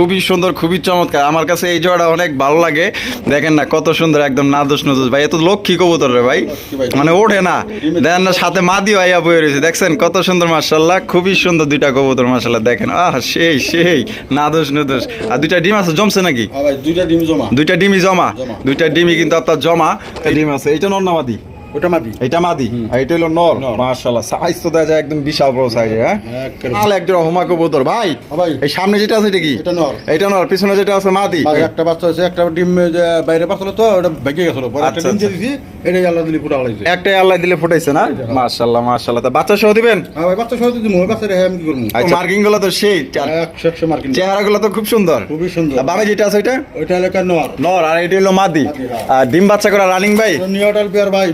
খুবই সুন্দর খুবই চমৎকার। আমার কাছে এই জোড়া অনেক ভালো লাগে। দেখেন না কত সুন্দর একদম নাদুস নদুস। ভাই এত লক্ষ্মী কবুতর রে ভাই। মানে ওঠে না। দেখেন না সাথে মা মাদি ভাইয়া বয়ে রয়েছে। দেখছেন কত সুন্দর মার্শাল্লাহ খুবই সুন্দর দুইটা কবুতর মার্শাল্লাহ দেখেন আহ সেই সেই নাদুস নদুস। আর দুইটা ডিম আছে জমছে নাকি? হ্যাঁ দুইটা ডিম জমা। দুইটা ডিমই জমা। দুইটা ডিমই কিন্তু আপনার জমা। ডিম আছে এইটা নর না মাদি? ওটা মাদি। এটা মাদি। আর এটা হলো নর। নর। সাইজ তো দেখা যায় একদম বিশাল বড় সাইজ হ্যাঁ? একেবারে। লাল হোমা কবুতর। ভাই হ্যাঁ ভাই। এই সামনে যেটা আছে এটা কি? এটা নর। এটা নর। পিছনে যেটা আছে মাদি। একটা বাচ্চা আছে একটা ডিম বাইরে পাচ্ছিল তো ওটা ভেঙে গেছিল। পরে একটা আচ্ছা, ডিম দিয়ে আচ্ছা। দিছি এটাই আল্লাহ দিলি পুরো আলাইছে। একটাই আল্লাহ দিলে ফুটাইছে না? মার্শাল্লাহ মার্শাল্লাহ তা বাচ্চা সহ দিবেন? হ্যাঁ ভাই বাচ্চা সহ দিদি বাচ্চা রে আমি কি করব? আচ্ছা মার্কিংগুলো তো সেই একশো একশো চেহারা গুলো তো খুব সুন্দর। খুবই সুন্দর। আর যেটা আছে এলাকার নর। নর আর এটা হলো মাদি। হ্যাঁ। আর ডিম বাচ্চা করা রানিং ভাই? পেয়ার ভাই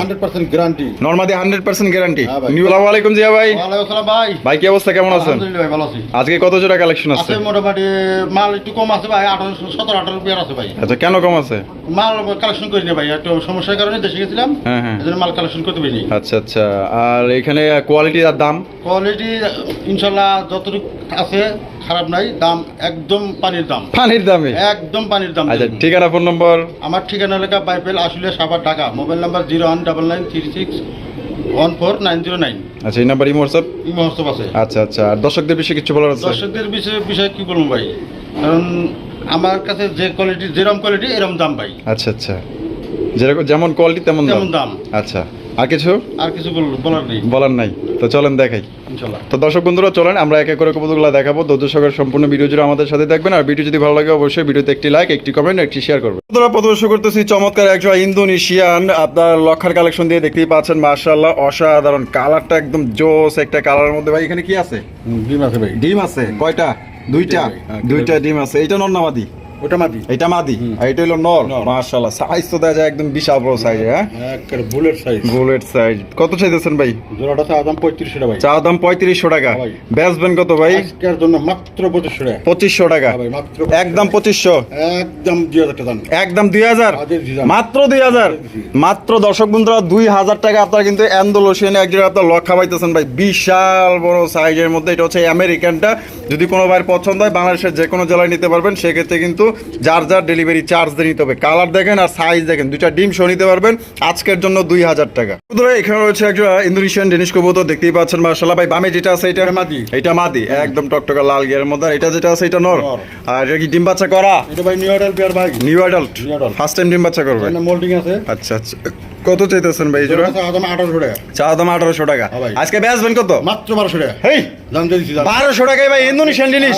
হান্ড্রেড পার্সেন্ট গ্যারান্টি নর্মাদি হান্ড্রেড পার্সেন্ট গ্যারান্টি হ্যাঁ নিউ আসসালামু আলাইকুম জিয়া ভাই। আসসালাম ভাই। ভাই কি অবস্থা? কেমন আছেন? আলহামদুলিল্লাহ ভাই ভালো আছি। আজকে কত জোড়া কালেকশন আছে আছে? মোটামুটি মাল একটু কম আছে ভাই আঠারোশো সতেরো আঠারো পেয়ার আছে ভাই। আচ্ছা কেন কম আছে? মাল কালেকশন করিনি ভাই একটু সমস্যার কারণে দেশে গেছিলাম হ্যাঁ, হ্যাঁ। এজন্য মাল কালেকশন করতে পারিনি। আচ্ছা আচ্ছা। আর এখানে কোয়ালিটি আর দাম? কোয়ালিটি ইনশাল্লাহ যতটুকু আছে খারাপ নাই দাম একদম পানির দাম। পানির দামে? একদম পানির দাম। আচ্ছা ঠিকানা ফোন নম্বর আমার ঠিকানা লেখা Baipail Ashulia Savar Dhaka. Mobile number zero one double nine three six one four nine zero nine. আচ্ছা এই নাম্বার ইমো হোয়াটসঅ্যাপ? এই মহোৎসব আছে। আচ্ছা আচ্ছা। আর দর্শকদের বিষয়ে কিছু বলার আছে? দর্শকদের বিষয়ে বিষয়ে কি বলব ভাই? কারণ আমার কাছে যে কোয়ালিটি যেরকম কোয়ালিটি এরকম দাম ভাই। আচ্ছা আচ্ছা। যেরকম যেমন কোয়ালিটি তেমন দাম। তেমন দাম। আচ্ছা। আর কিছু? আর কিছু বল- বলার নেই। বলার নাই। তো চলেন দেখাই। তো দর্শক বন্ধুরা চলেন আমরা এক এক করে কবুতরগুলো দেখাবো। সহকারে সম্পূর্ণ ভিডিও জুড়ে আমাদের সাথে দেখবেন আর ভিডিও যদি ভালো লাগে অবশ্যই ভিডিওতে একটি লাইক একটি কমেন্ট একটি শেয়ার করবেন। বন্ধুরা প্রদর্শন করতেছি চমৎকার একজন ইন্দোনেশিয়ান। আপনার লক্ষার কালেকশন দিয়ে দেখতেই পাচ্ছেন মার্শাল্লাহ অসাধারণ। কালারটা একদম জোস একটা কালারের মধ্যে। ভাই এখানে কি আছে? ডিম আছে ভাই। ডিম আছে। কয়টা? দুইটা দুইটা ডিম। আছে। এটা নন্নাবাদী। ওটা মাদি। এটা মাদি। আর এটা হলো নর। সাইজ তো যায় একদম বিশাল বড় সাইজ হ্যাঁ? একেবারে বুলেট সাইজ বুলেট সাইজ কত চাইতেছেন ভাই? জোড়াটা চা দাম পঁয়ত্রিশশো টাকা ভাই। চা দাম পঁয়ত্রিশশো টাকা। বেচবেন কত ভাই? আজকের জন্য মাত্র টাকা। টাকা। হ্যাঁ ভাই, মাত্র একদম টাকা। দাম। একদম। মাত্র দুই হাজার? মাত্র দর্শক বন্ধুরা দুই হাজার টাকা আপনার কিন্তু অ্যান্ডোলোশিয়ানে আপনার লক্ষা পাইতেছেন ভাই। বিশাল বড় সাইজের মধ্যে। এটা হচ্ছে আমেরিকানটা যদি কোনো ভাইয়ের পছন্দ হয় বাংলাদেশের যে কোনো জেলায় নিতে পারবেন। সেক্ষেত্রে কিন্তু যার যার ডেলিভারি চার্জ দিয়ে নিতে হবে। কালার দেখেন আর সাইজ দেখেন দুইটা ডিম শো নিতে পারবেন। আজকের জন্য দুই হাজার টাকা। বন্ধুরা এখানে রয়েছে একটা ইন্দোনেশিয়ান জিনিস কবুতর দেখতেই পাচ্ছেন মার্শাল্লাহ ভাই বামে যেটা আছে এটা? মাদি। এটা মাদি একদম টকটকা লাল গিয়ার মধ্যে। এটা যেটা আছে এটা নর। নর। আর এটা কি ডিম বাচ্চা করা? এটা ভাই নিউ অ্যাডাল্ট পেয়ার ভাই। নিউ অ্যাডাল্ট ফার্স্ট টাইম ডিম বাচ্চা করবে। মোল্ডিং আছে। আচ্ছা আচ্ছা। কত চাইতেছেন ভাই জোড়া আঠারোশো টাকা। চা দাম আঠারোশো টাকা। হ্যাঁ। আজকে বেচবেন কত? মাত্র বারোশো টাকা। হেই দাম বারোশো টাকায় ভাই ইন্দোনেশিয়ান জিনিস।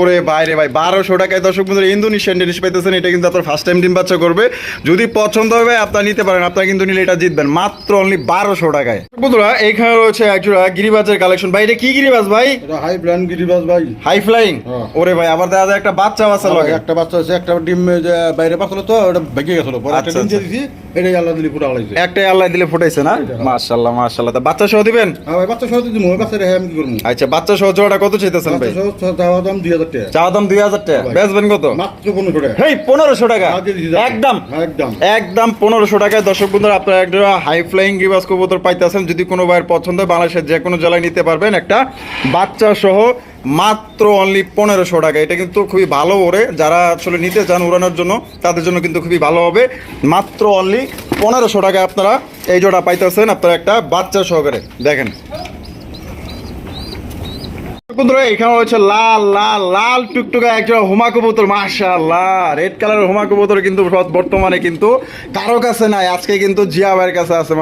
ওরে বাইরে ভাই বারোশো টাকায় দর্শক বন্ধুরা ইন্দোনেশিয়ান জিনিস পাইতেছেন এটা কিন্তু আপনার ফার্স্ট টাইম ডিম বাচ্চা করবে। যদি পছন্দ হবে আপনার নিতে পারেন আপনার কিন্তু নিলে এটা জিতবেন মাত্র অনলি বারোশো টাকায়। বন্ধুরা এখানে রয়েছে একজোড়া গিরিবাজের কালেকশন ভাই এটা কি গিরিবাজ ভাই? এটা হাই ব্র্যান্ড গিরিবাস ভাই। হাই ফ্লাইং হ্যাঁ। ওরে ভাই আবার দেখা যায় একটা বাচ্চা বাচ্চা লাগে। একটা বাচ্চা আছে একটা ডিম বাইরে পাচ্ছিল তো ওটা ভেঙে গেছিল। পরে একটা আচ্ছা, ডিম আচ্ছা। এটাই আল্লাহ দিলি একটাই আল্লাহ দিলে ফুটাইছে না? তা বাচ্চা সহ দিবেন? হ্যাঁ ভাই বাচ্চা সহ আমি কি করব? আচ্ছা বাচ্চা সহ জোড়াটা কত চাইতেছেন ভাই? চাওয়া দাম দুই হাজার টাকা। চা দাম দুই হাজার টাকা। বেচবেন কত? মাত্র পনেরোশো টাকা। হেই পনেরোশো টাকা। আগে দিছি দাম। একদম। একদম। একদম পনেরোশো টাকায়। দর্শক বন্ধুরা আপনারা একটা হাই ফ্লাইং গিবাস কবুতর পাইতেছেন। যদি কোনো ভাইয়ের পছন্দ হয় বাংলাদেশের যে কোনো জেলায় নিতে পারবেন একটা বাচ্চা সহ মাত্র অনলি পনেরোশো টাকা। এটা কিন্তু খুবই ভালো ওরে। যারা আসলে নিতে চান উড়ানোর জন্য, তাদের জন্য কিন্তু খুবই ভালো হবে। মাত্র অনলি পনেরোশো টাকায় আপনারা এই জোড়া পাইতেছেন। আপনারা একটা বাচ্চা সহকারে দেখেন। বন্ধুরা এখানে রয়েছে লাল লাল লাল টুকটুকা হুমা কবুতর রেড কালারের হুমা কবুতর কিন্তু বর্তমানে কিন্তু কারও কাছে নাই আজকে কিন্তু জিয়া ভাইয়ের কাছে আছে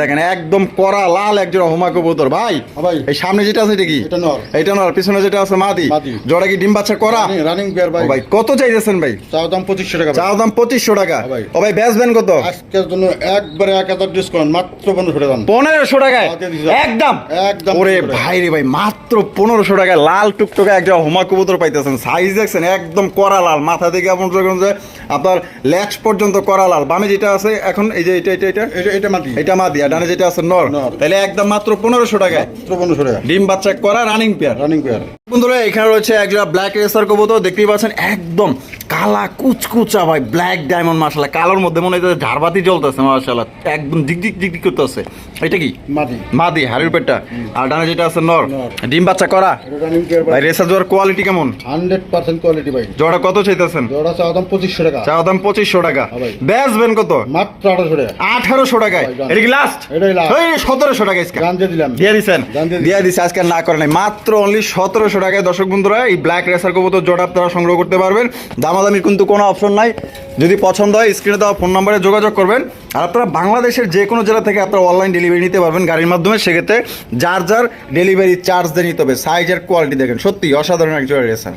দেখেন একদম কড়া লাল একজন হুমা কবুতর। ভাই হ্যাঁ ভাই। এই সামনে যেটা আছে এটা কি? এটা নর। এটা নর পিছনে যেটা আছে মাদি। জোড়া কি ডিম বাচ্চা করা? রানিং পেয়ার ভাই। ভাই কত চাইতেছেন ভাই? চাওয়া দাম পঁচিশশো টাকা। চাও দাম পঁচিশশো টাকা। হ্যাঁ। ও ভাই বেচবেন কত? আজকের জন্য একবারে এক হাজার ডিসকাউন্ট মাত্র পনেরোশো টাকা দাম। পনেরোশো টাকায়। একদম? একদম ওরে ভাই রে ভাই মাত্র পনেরোশো টাকায় লাল টুকটুকা একটা হোমা কবুতর পাইতেছেন। সাইজ দেখছেন একদম করা লাল। মাথা থেকে এমন যখন যে আপনার ল্যাক্স পর্যন্ত করা লাল। বামে যেটা আছে এখন এই যে এটা এটা এটা? এটা এটা এটা মাদি আর ডানে যেটা আছে নর। তাহলে একদম মাত্র পনেরোশো টাকায়। মাত্র পনেরোশো টাকা। ডিম বাচ্চা করা রানিং পেয়ার রানিং পেয়ার বন্ধুরা এখানে রয়েছে একজোড়া ব্ল্যাক রেসার কবুতর। দেখতেই পাচ্ছেন একদম কালা কুচকুচা ভাই ব্ল্যাক ডায়মন্ড মার্শাল্লাহ কালোর মধ্যে মনে হচ্ছে ঝাড়বাতি জ্বলতেছে মার্শাল্লাহ একদম দিক দিক দিক দিক করতেছে। এটা কি? মাটি। মাদি হাড়ির পেটটা। আর ডানে যেটা আছে নর। ডিম বাচ্চা করা? রানিং পেয়ার ভাই ভাই জোয়ার কোয়ালিটি কেমন? হান্ড্রেড পার্সেন্ট কোয়ালিটি ভাই। জোড়া কত চাইতেছেন? জোড়া চাওয়া দাম পঁচিশশো টাকা। চাওয়া দাম পঁচিশশো টাকা। বেচবেন কত? মাত্র আঠারোশো টাকা। আঠারোশো টাকায়। এটা কি লাস্ট এটাই last। সতেরোশো টাকা আজকে। গান দিয়ে দিলাম। দিয়ে দিচ্ছেন দিয়ে দিয়ে আজকে না করে নাই। মাত্র অনলি সতেরোশো টাকায়। দর্শক বন্ধুরা এই ব্ল্যাক রেসার কবুতর জোড়া আপনারা সংগ্রহ করতে পারবেন। দামাদামির কিন্তু কোনো অপশন নাই। যদি পছন্দ হয় স্ক্রিনে দেওয়া ফোন নম্বরে যোগাযোগ করবেন। আর আপনারা বাংলাদেশের যে কোনো জেলা থেকে আপনারা অনলাইন ডেলিভারি নিতে পারবেন গাড়ির মাধ্যমে। সেক্ষেত্রে যার যার ডেলিভারি চার্জ দিয়ে নিতে হবে সাইজ আর কোয়ালিটি দেখেন সত্যি অসাধারণ এক জোড়া রেসার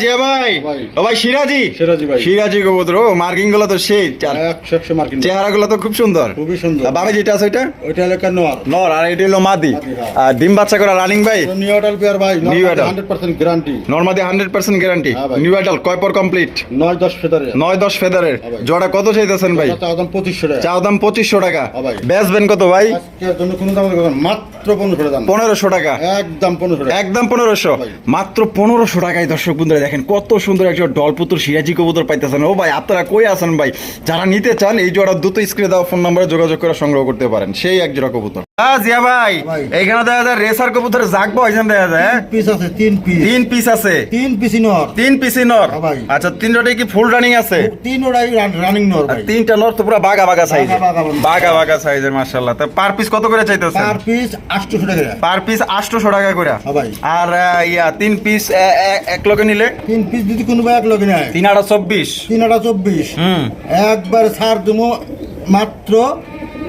জিয়া ভাই। ভাই। ও ভাই সিরাজি। সিরাজি ভাই। সিরাজি কবুতর ও মার্কিংগুলো তো সেই একশো একশো চেহারা গুলো তো খুব সুন্দর। খুবই সুন্দর। আর যেটা আছে ওইটা? ওইটা এলাকা নোয়ার নর? আর এটা হলো মাদি। মাদি। আর ডিম বাচ্চা করা রানিং ভাই? নিউ অডাল পেয়ার ভাই New adult। Hundred percent guarantee নর্মাদি hundred percent guarantee new adult কয় পর কমপ্লিট নয় দশ ফেদারে। নয় দশ ফেদারের। জোড়া কত চাইতেছেন ভাই? চাওয়া দাম পঁচিশশো টাকা। চাও দাম টাকা। হ্যাঁ বেচবেন কত ভাই? জন্য কোনো দাম মাত্র পনেরোশো টাকা দাম। পনেরোশো টাকা? একদম পনেরোশো একদম পনেরোশো? মাত্র পনেরোশো টাকায় দর্শক বন্ধুরা দেখেন কত সুন্দর একটা ডলপুতুর সিরাজি কবুতর পাইতেছেন। ও ভাই আপনারা কই আছেন ভাই? যারা নিতে চান এই জোড়া দুটো স্ক্রিনে দেওয়া ফোন নম্বরে যোগাযোগ করে সংগ্রহ করতে পারেন। সেই এক জোড়া কবুতর। জিয়া ভাই ভাই। দেখা যায় রেসার কবুতর জাগবো এখানে দেখা যায়? পিস আছে তিন পিস তিন পিস আছে। তিন পিস নর। তিন পিসি নর। হ্যাঁ আচ্ছা তিনটাই কি ফুল রানিং আছে? তিন রানিং নর ভাই। তিনটা নর তো পুরো বাগা বাগা সাইজের বাগা বাগা। সাইজের মাশাআল্লাহ। তো পার পিস কত করে চাইতেছেন? পার পিস আটশোশো টাকা পার পিস 800 টাকা করে। হ্যাঁ ভাই। আর ইয়া তিন পিস এক লগে নিলে? তিন পিস যদি কোনো এক লগে নেয়। তিন আটা চব্বিশ। তিন আটা চব্বিশ। হুম। একবার ছাড় দেবো মাত্র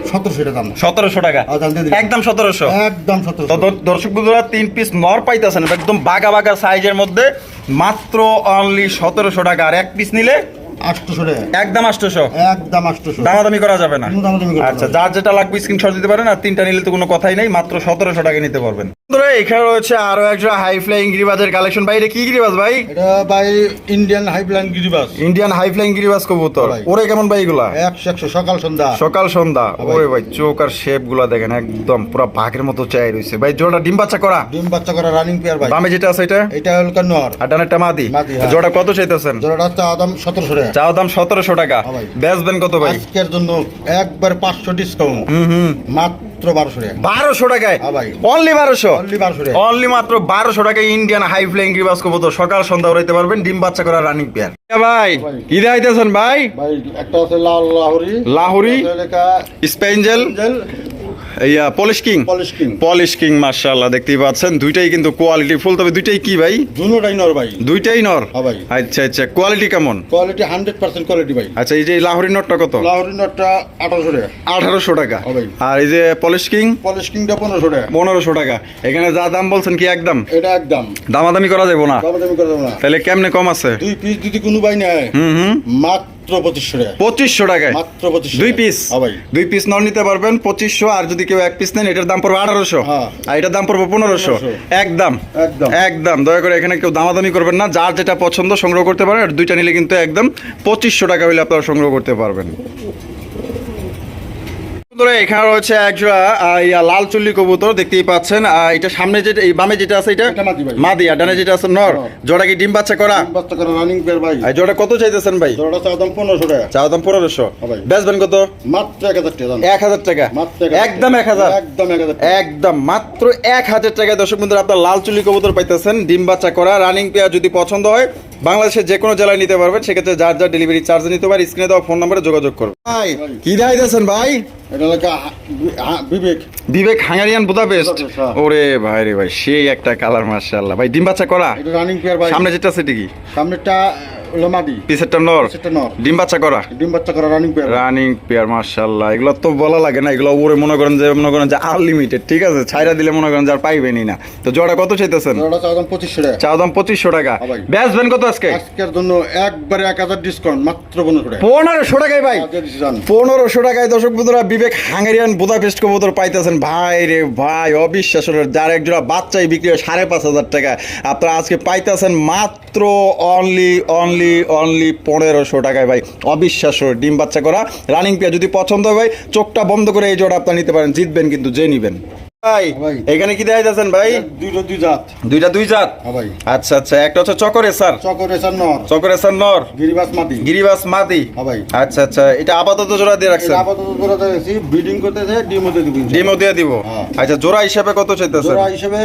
সতেরোশো টাকা দাম। সতেরোশো টাকা? দিয়ে দিলাম। একদম সতেরোশো? একদম তো সতেরোশো দর্শক বন্ধুরা তিন পিস নর পাইতেছেন একদম বাঘা বাঘা সাইজের মধ্যে মাত্র অনলি সতেরোশো টাকা। আর এক পিস নিলে আটশোশো টাকা। একদম আটশোশো? একদম আটশোশো। দামাদামি করা যাবে না। কোনো দামাদামি করা আচ্ছা যার যেটা লাগবে স্ক্রিনশট দিতে পারেন আর তিনটা নিলে তো কোনো কথাই নেই মাত্র সতেরোশো টাকা নিতে পারবেন। এখানে রয়েছে আরও একটা হাই ফ্লাইং গিরিবাজের কালেকশন ভাই এটা কি গিরিবাজ ভাই? এটা ভাই ইন্ডিয়ান হাইপ্লাইন গিরিবাস ইন্ডিয়ান হাই ফ্লাইং গিরিবাজ কবুতর। ওরে কেমন ভাই এগুলা? একশো একশো সকাল সন্ধ্যা। সকাল সন্ধ্যা। ভাই। ওরে ভাই চোখ আর শেপগুলা দেখেন একদম পুরো বাঘের মতো চাই রয়েছে ভাই জোড়া ডিম বাচ্চা করা? ডিম বাচ্চা করা রানিং পেয়ার ভাই। বামে যেটা আছে এটা? এটা হল নর আর ডানেরটা মাদি। হ্যাঁ। জোড়া কত চাইতেছেন? জোড়াটা চা দাম সতেরোশো টাকা। চাও দাম সতেরোশো টাকা। হ্যাঁ। বেচবেন কত ভাই? আজকের জন্য একবার পাঁচশো ডিসকাউন্ট হুম হুম। মাত্র বারোশো টাকা। বারোশো টাকায়? হ্যাঁ অনলি বারোশো? অনলি বারোশো টাকা। অনলি মাত্র বারোশো টাকায় ইন্ডিয়ান হাই ফ্লাইং গ্রিবাস কবুতর সকাল সন্ধ্যা উড়াইতে পারবেন ডিম বাচ্চা করা রানিং পেয়ার ভাই ভাই। কি দেখাইতেছেন ভাই? ভাই একটা আছে লাল লাহোরি। লাহোরি। স্পেঞ্জেল ইয়া polish king polish king polish king মার্শাল্লাহ দেখতেই পাচ্ছেন। দুইটাই কিন্তু কোয়ালিটি ফুল তবে দুইটাই কি ভাই? দুটোটাই নর ভাই। দুইটাই নর? হ্যাঁ ভাই। আচ্ছা আচ্ছা কোয়ালিটি কেমন? কোয়ালিটি হান্ড্রেড পার্সেন্ট কোয়ালিটি ভাই। আচ্ছা এই যে লাহোরি নটটা কত? লাহোরি নটটা আঠারোশো টাকা। আঠারোশো টাকা। হ্যাঁ। আর এই যে পলিশ কিং পলিশ কিংটা পনেরোশো টাকা। পনেরোশো টাকা। এখানে যা দাম বলছেন কি একদম? এটা একদম। দামাদামি করা যাব না। দামাদামি করে দেবো না। তাহলে কেমনে কম আছে? দুই পিস যদি কোনো ভাই নেয় হুম হুম। মাত্র পঁচিশশো টাকা পঁচিশশো টাকায়? মাত্র পঁচিশ দুই পিস হ্যাঁ ভাই। দুই পিস নল নিতে পারবেন পঁচিশশো আর যদি কেউ এক পিস নেন এটার দাম পড়বে আঠারোশো। হ্যাঁ। আর এটার দাম পড়বে পনেরোশো। একদম। একদম। একদম। দয়া করে এখানে কেউ দামাদামি করবেন না যার যেটা পছন্দ সংগ্রহ করতে পারেন আর দুইটা নিলে কিন্তু একদম পঁচিশশো টাকা হলে আপনারা সংগ্রহ করতে পারবেন। বন্ধুরা, এখানে রয়েছে আহ, লাল চুল্লি কবুতর দেখতেই পাচ্ছেন। এটা সামনে এই বামে যেটা আছে এটা? মাদি আর ডানে যেটা আছে নর। জোড়া কি ডিম বাচ্চা করা? বাচ্চা করে রানিং পেয়ার ভাই। আর জোড়া কত চাইতেছেন ভাই? জোড়াটা চা দাম পনেরোশো টাকা। চাও দাম হ্যাঁ। বেচবেন কত? মাত্র এক হাজার টাকা। দাম এক হাজার টাকা। মাত্র একদম টাকা। এক হাজার। একদম এক হাজার টাকা। একদম মাত্র এক হাজার টাকায় দর্শক বন্ধুরা আপনার লাল চুলি কবুতর পাইতেছেন। ডিম বাচ্চা করা রানিং পেয়ার যদি পছন্দ হয় বাংলাদেশের যে কোনো জেলায় নিতে পারবেন সেক্ষেত্রে যার যার ডেলিভারি চার্জ নিতে পারে স্ক্রিনে দেওয়া ফোন নম্বরে যোগাযোগ করবেন ভাই কি দেখাইতেছেন ভাই? এটা লেখা হা- বি- হা- বিবেক। Bibek Hungarian Budapest. হ্যাঁ। ওরে ভাই রে ভাই সেই একটা কালার মার্শাল্লাহ ভাই ডিম বাচ্চা করা? রানিং পেয়ার ভাই। সামনে যেটা সেটি কি? সামনেরটা হলো মাদি পিছেরটা নর। সেটা নর। ডিম বাচ্চা করা। ডিম বাচ্চা করা রানিং পেয়ার রানিং পেয়ার এগুলো তো বলা লাগে না এগুলো ওরে মনে করেন যে মনে করেন যে আনলিমিটেড ঠিক আছে? ছাইরা দিলে মনে করেন যে আর পাইবেনই না। তো জোড়া কত চাইতেছেন? দাম টাকা। চাও দাম পঁচিশশো টাকা। হ্যাঁ ভাই। বেচবেন কত আজকে? আজকের জন্য একবারে এক হাজার ডিসকাউন্ট মাত্র টাকা। টাকায় ভাই। টাকায় দর্শক বন্ধুরা বিবেক হাঙ্গেরিয়ান বুদাপেস্ট কবুতর পাইতেছেন। ভাই রে ভাই অবিশ্বাস যার এক জোড়া বাচ্চাই বিক্রি হয় সাড়ে পাঁচ হাজার টাকা আপনারা আজকে পাইতেছেন মাত্র অনলি অনলি অনলি অনলি পনেরোশো টাকায় ভাই। অবিশ্বাস্য ডিম বাচ্চা করা। রানিং পেয়ে যদি পছন্দ হয় ভাই, চোখটা বন্ধ করে এই জোড়া আপনার নিতে পারেন। জিতবেন কিন্তু যে নিবেন। ভাই ভাই। এখানে কি দেখাইতেছেন ভাই? দুইটা দুই জাত। দুইটা দুই জাত? হ্যাঁ ভাই আচ্ছা আচ্ছা একটা হচ্ছে চকরে স্যার নর। চকরে নর। গিরিবাস মাদি। গিরিবাস মাদি। হ্যাঁ ভাই আচ্ছা আচ্ছা এটা আপাতত জোড়া দিয়ে রাখছেন? আপাতত জোড়া দিয়েছি ব্রিডিং করতেছে ডিমও দিয়ে দিবি ডিমও দিয়ে দিব। আচ্ছা জোড়া হিসাবে কত জোড়া হিসেবে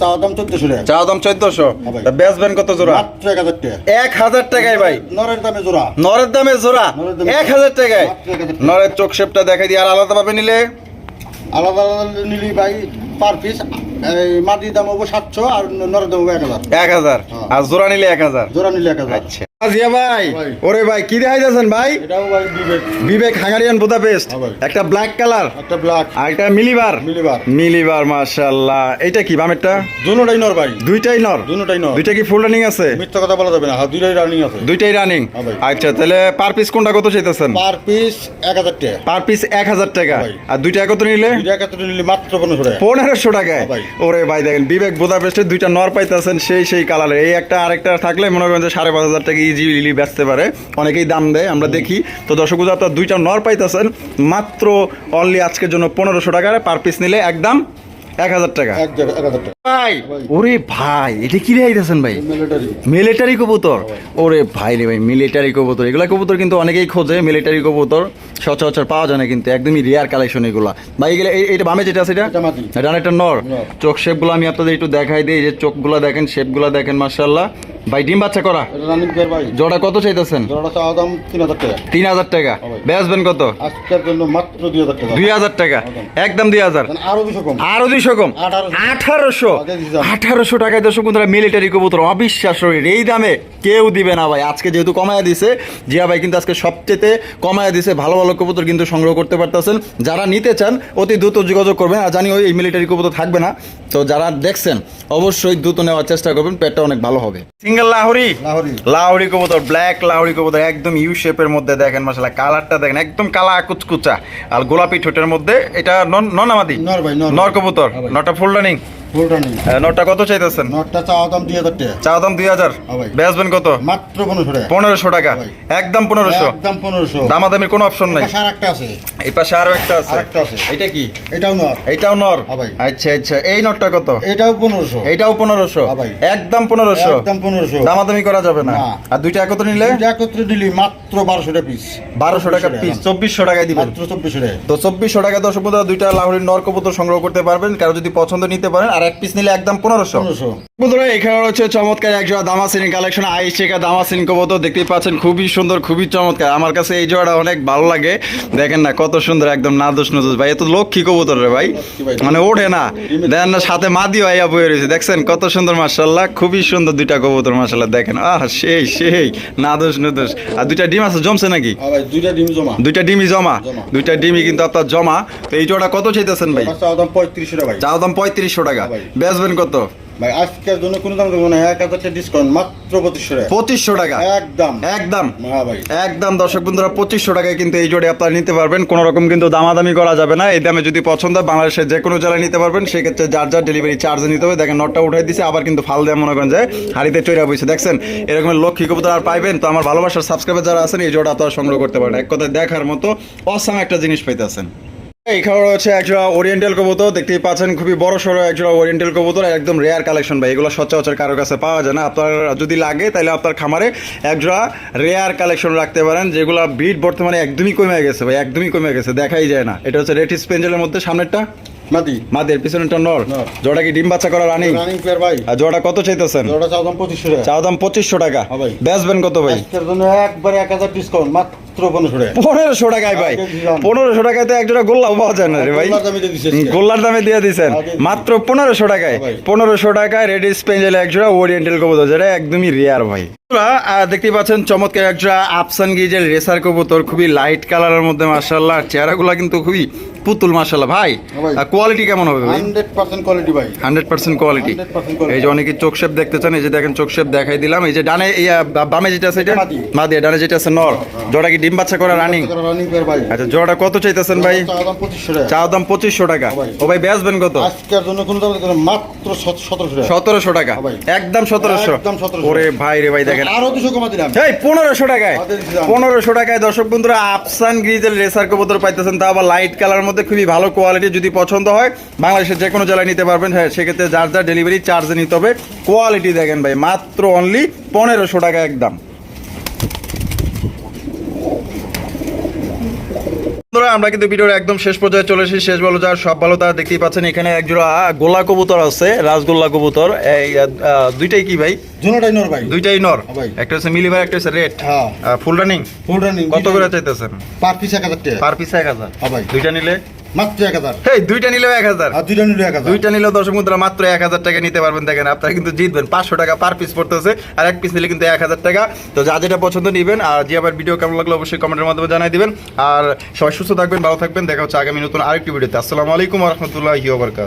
চাওয়া দাম চোদ্দশো টাকা। চাওয়া দাম চোদ্দশো। ভাই। বেচবেন কত জোড়া? মাত্র এক হাজার টাকা। টাকায় ভাই। নরের দামে জোড়া। নরের দামে জোড়া? নরের দামে এক হাজার টাকায়। নরের চোখ শেপটা দেখাই দিয়ে আর আলাদা ভাবে নিলে? আলাদা আলাদা নিলি ভাই পার পিস এই মাটির দাম হব সাতশো আর নরের দাম হব এক হাজার। এক হাজার। হ্যাঁ। আর জোড়া নিলে এক হাজার। জোড়া নিলে এক হাজার। আচ্ছা। জিয়া ভাই। ভাই। ওরে ভাই কি দেখাই ভাই? বিবেক। বিবেক হাঙ্গারিয়ান বুদাপেস্ট। হ্যাঁ একটা ব্ল্যাক কালার একটা ব্ল্যাক আর একটা মিলিবার। মিলিবার। মিলিবার মাশাআল্লাহ। এটা কি বামেরটা? দুটাই নর ভাই। দুইটাই নর? দুটাই নর। দুইটা কি ফুল রানিং আছে? মিথ্যা কথা বলা যাবে না। হ্যাঁ দুইটাই রানিং আছে। দুইটাই রানিং হ্যাঁ আচ্ছা তাহলে পার পিস কোনটা কত চাইতেছেন? পার পিস এক হাজার টাকা। পার পিস টাকা। আর দুইটা নিলে? দুইটা নিলি মাত্র পনেরোশো টাকা। পনেরোশো টাকায়? হ্যাঁ ওরে ভাই দেখেন বিবেক বুদাপেস্টের দুইটা নর পাইতেছেন সেই সেই কালারের এই একটা আরেকটা থাকলে মনে করেন যে পাঁচ হাজার টাকা ইজিলি বেচতে পারে অনেকেই দাম দেয় আমরা দেখি। তো দর্শক বন্ধু, আপনার দুইটা নর পাইতেছেন মাত্র অনলি আজকের জন্য পনেরোশো টাকায় পার পিস নিলে একদম এক হাজার টাকা। টাকা। ভাই। ওরে ভাই এটা কি ভাই? মিলিটারি কবুতর। ওরে ভাই রে ভাই মিলিটারি কবুতর। এগুলা কবুতর কিন্তু অনেকেই খোঁজে মিলিটারি কবুতর। সচরাচর পাওয়া যায় না কিন্তু একদমই রেয়ার কালেকশন এগুলা। ভাই এগুলা বামে যেটা আছে এটা? এটা একটা নর। চোখ শেপগুলো আমি আপনাদের একটু দেখাই দিই যে চোখগুলো দেখেন শেপগুলো দেখেন মার্শাল্লাহ ভাই ডিম বাচ্চা করা? এটা রানিং পেয়ার ভাই। জোড়া কত চাইতেছেন? জোড়াটা চাওয়া দাম তিন হাজার টাকা। তিন হাজার টাকা। বেচবেন কত? আজকের জন্য মাত্র দুই হাজার টাকা। দুই হাজার টাকা। একদম দুই হাজার। মানে আরও দুশো কম। আরও দুইশো কম। আঠারোশো। আঠারোশো। আগে দিতাম। আঠারোশো টাকায় দর্শক বন্ধুরা মিলিটারি কবুতর অবিশ্বাস রেট এই দামে কেউ দিবে না ভাই। আজকে যেহেতু কমায়া দিছে জিয়া ভাই কিন্তু আজকে সবচেয়ে কমায়া দিছে। ভালো ভালো কবুতর কিন্তু সংগ্রহ করতে পারতেছেন। যারা নিতে চান অতি দ্রুত যোগাযোগ করবেন। আর জানি ওই এই মিলিটারি কবুতর থাকবে না। তো যারা দেখছেন অবশ্যই দ্রুত নেওয়ার চেষ্টা করবেন। পেটটা অনেক ভালো হবে। সিঙ্গেল লাহরি? লাহরি। কবুতর ব্ল্যাক লাহরি কবুতর। একদম ইউ শেপের মধ্যে দেখেন মাসালা কালারটা দেখেন একদম কালা কুচকুচা। আর গোলাপি ঠোঁটের মধ্যে এটা নন ননামাদি আমাদের নর কবুতর হ্যাঁ নটা ফুল রানিং ফুল রানিং নটা কত চাইতেছেন? নটটা চাওয়া দাম দুই হাজার টাকা। চা দাম দুই হাজার? হ্যাঁ বেচবেন কত? মাত্র পনেরোশো টাকা। পনেরোশো টাকা। একদম পনেরোশো। একদম পনেরোশো। দামাদামির কোনো অপশন নাই। পাশে আরেকটা আছে। এই পাশে আরও একটা আছে। আরেকটা আছে। এটা কি? এটাও নর এইটাও নর হ্যাঁ আচ্ছা আচ্ছা। এই নটটা কত? এটাও পনেরোশো। এইটাও পনেরোশো। হ্যাঁ একদম পনেরোশো। একদম পনেরোশো। দামাদামি করা যাবে না। আর দুইটা একত্র নিলে? একত্রে মাত্র বারোশো টাকা পিস বারোশো টাকা পিস চব্বিশশো টাকায় দিবেন। মাত্র চব্বিশশো টাকা। তো চব্বিশশো টাকা দশ দুইটা লাহোরের নর কবুতর সংগ্রহ করতে পারবেন। কারও যদি পছন্দ নিতে পারেন আর এক পিস নিলে একদম পনেরোশো। বন্ধুরা এখানে রয়েছে চমৎকার একজোড়া দামাসিন কালেকশন আইসেকা দামাসিন কবুতর দেখতেই পাচ্ছেন খুবই সুন্দর খুবই চমৎকার। আমার কাছে এই জোড়াটা অনেক ভালো লাগে। দেখেন না কত সুন্দর একদম নাদুস নুদুস। ভাই এত লক্ষ্মী কবুতর রে ভাই। মানে ওঠে না। দেখেন না সাথে মাদি আইয়া বয়ে রয়েছে। দেখছেন কত সুন্দর মার্শাল্লাহ খুবই সুন্দর দুইটা কবুতর মার্শাল্লাহ দেখেন আহ সেই সেই নাদুস নুদুস। আর দুইটা ডিম আছে জমছে নাকি? হ্যাঁ দুইটা ডিম জমা। দুইটা ডিমই জমা। দুইটা ডিমই কিন্তু আপনার জমা। তো এই জোড়া কত চাইতেছেন ভাই? আমার দাম পঁয়ত্রিশশো টাকা চাও দাম পঁয়ত্রিশশো টাকা। ভাই। বেচবেন কত? ভাই আজকের জন্য কোনো দাম দেবো না এক হাজার ডিসকাউন্ট মাত্র পঁচিশশো টাকা। পঁচিশশো টাকা? একদম। একদম? হ্যাঁ ভাই। একদম দর্শক বন্ধুরা পঁচিশশো টাকায় কিন্তু এই জোড়ে আপনারা নিতে পারবেন কোনো রকম কিন্তু দামাদামি করা যাবে না। এই দামে যদি পছন্দ হয় বাংলাদেশের যে কোনো জেলায় নিতে পারবেন সেক্ষেত্রে যার যার ডেলিভারি চার্জ নিতে হবে। দেখেন নটটা উঠাই দিছে আবার কিন্তু ফাল দেওয়া মনে করেন যে হাড়িতে চৈরা বইছে। দেখছেন? এরকম লক্ষ্মী কবুতর আর পাইবেন তো আমার ভালোবাসার সাবস্ক্রাইবার যারা আছেন এই জোড়া আপনারা সংগ্রহ করতে পারেন। এক কথায় দেখার মতো অসাম একটা জিনিস পাইতেছেন। এখানে রয়েছে একজোড়া ওরিয়েন্টাল কবুতর দেখতেই পাচ্ছেন খুবই বড় সড়ো একজোড়া ওরিয়েন্টাল কবুতর একদম রেয়ার কালেকশন ভাই। এগুলো সচরাচর কারোর কাছে পাওয়া যায় না। আপনার যদি লাগে তাহলে আপনার খামারে একজোড়া রেয়ার কালেকশন রাখতে পারেন যেগুলো ব্রিড বর্তমানে একদমই কমে গেছে ভাই একদমই কমে গেছে দেখাই যায় না। এটা হচ্ছে রেটিস পেঞ্জেলের মধ্যে সামনেরটা? মাদি। মাদের পিছনেরটা নর। নর। জোড়া কি ডিম বাচ্চা করা রানিং রানিং প্লেয়ার ভাই। আর জোড়া কত চাইতেছেন? ওটা চাওয়া পঁচিশশো টাকা। চাও দাম পঁচিশশো টাকা। হ্যাঁ। বেচবেন কত ভাই? আজকের জন্য একবারে এক হাজার ডিসকাউন্ট মাত্র পনেরোশো টাকা। পনেরোশো টাকায় ভাই। পনেরোশো টাকায় তো একজোড়া গোল্লাও পাওয়া যায় না রে ভাই। গোল্লার দামে দিয়ে দিছে আজকে। গোল্লার দামে দিয়ে দিচ্ছেন মাত্র পনেরোশো টাকায়। পনেরোশো টাকায় রেডিস পেঞ্জেল একজোড়া ওরিয়েন্টাল কবুতর যেটা একদমই রেয়ার ভাই। দেখতেই পাচ্ছেন চমৎকার একজোড়া আফসান গিজেল রেসার কবুতর খুবই লাইট কালারের মধ্যে মার্শাল্লাহ চেহারাগুলো কিন্তু খুবই পুতুল মার্শাল্লাহ ভাই। কোয়ালিটি কেমন হবে ভাই? হান্ড্রেড পার্সেন্ট কোয়ালিটি ভাই। Hundred percent quality 100%। এই যে অনেকে চোখ শেপ দেখতে চান এই যে দেখেন চোখ শেপ দেখাই দিলাম। এই যে ডানে বামে যেটা আছে এটা? মাদি। মাদি ডানে যেটা আছে নর। জোড়া কি ডিম বাচ্চা করা রানিং রানিং প্লেয়ার ভাই। আচ্ছা জোড়াটা কত চাইতেছেন ভাই? চা দাম পঁচিশশো টাকা। ও ভাই বেচবেন কত? আজকের জন্য কোনো দাম মাত্র সত- সতেরোশো টাকা। সতেরোশো টাকা। একদম সতেরোশো। একদম 1700 ওরে ভাই রে ভাই দেখেন আরও দুশো কমা এই পনেরোশো টাকায়। পনেরোশো টাকায় দর্শক বন্ধুরা আফসান গ্রিজের রেসার কবুতর পাইতেছেন। তা আবার লাইট কালার মধ্যে খুবই ভালো কোয়ালিটি যদি পছন্দ হয় বাংলাদেশের যে কোনো জেলায় নিতে পারবেন। হ্যাঁ সেক্ষেত্রে যার যার ডেলিভারি চার্জ নিতে হবে। কোয়ালিটি দেখেন ভাই মাত্র অনলি পনেরোশো টাকা একদম। বন্ধুরা আমরা কিন্তু ভিডিওর একদম শেষ পর্যায়ে চলে এসেছি। শেষ বলো যার সব ভালো তারা দেখতেই পাচ্ছেন এখানে একজোড়া গোলা কবুতর আছে রাজগোল্লা কবুতর। এই দুইটাই কি ভাই? দুটাই নর ভাই। দুইটাই নর? হ্যাঁ। একটা হচ্ছে মিলিভার একটা হচ্ছে red. Full running full running কত করে চাইতেছেন? পার পিস এক হাজার পার পিস এক হাজার। হ্যাঁ দুইটা নিলে? মাত্র এক হাজার। এই দুইটা নিলেও এক হাজার। আর দুইটা নিলে এক হাজার। দুইটা নিলেও দর্শক মাত্র এক হাজার টাকা নিতে পারবেন। দেখেন আপনারা কিন্তু জিতবেন। পাঁচশো টাকা পার পিস পড়তেছে আর এক পিস নিলে কিন্তু এক হাজার টাকা। তো যা যেটা পছন্দ নিবেন আর যে আবার ভিডিও কেমন লাগল অবশ্যই কমেন্টের মাধ্যমে জানাই দিবেন। আর সবাই সুস্থ থাকবেন ভালো থাকবেন। দেখা হচ্ছে আগামী নতুন আরেকটি ভিডিওতে আসসালামু আলাইকুম রহমতুল্লাহ বরকাত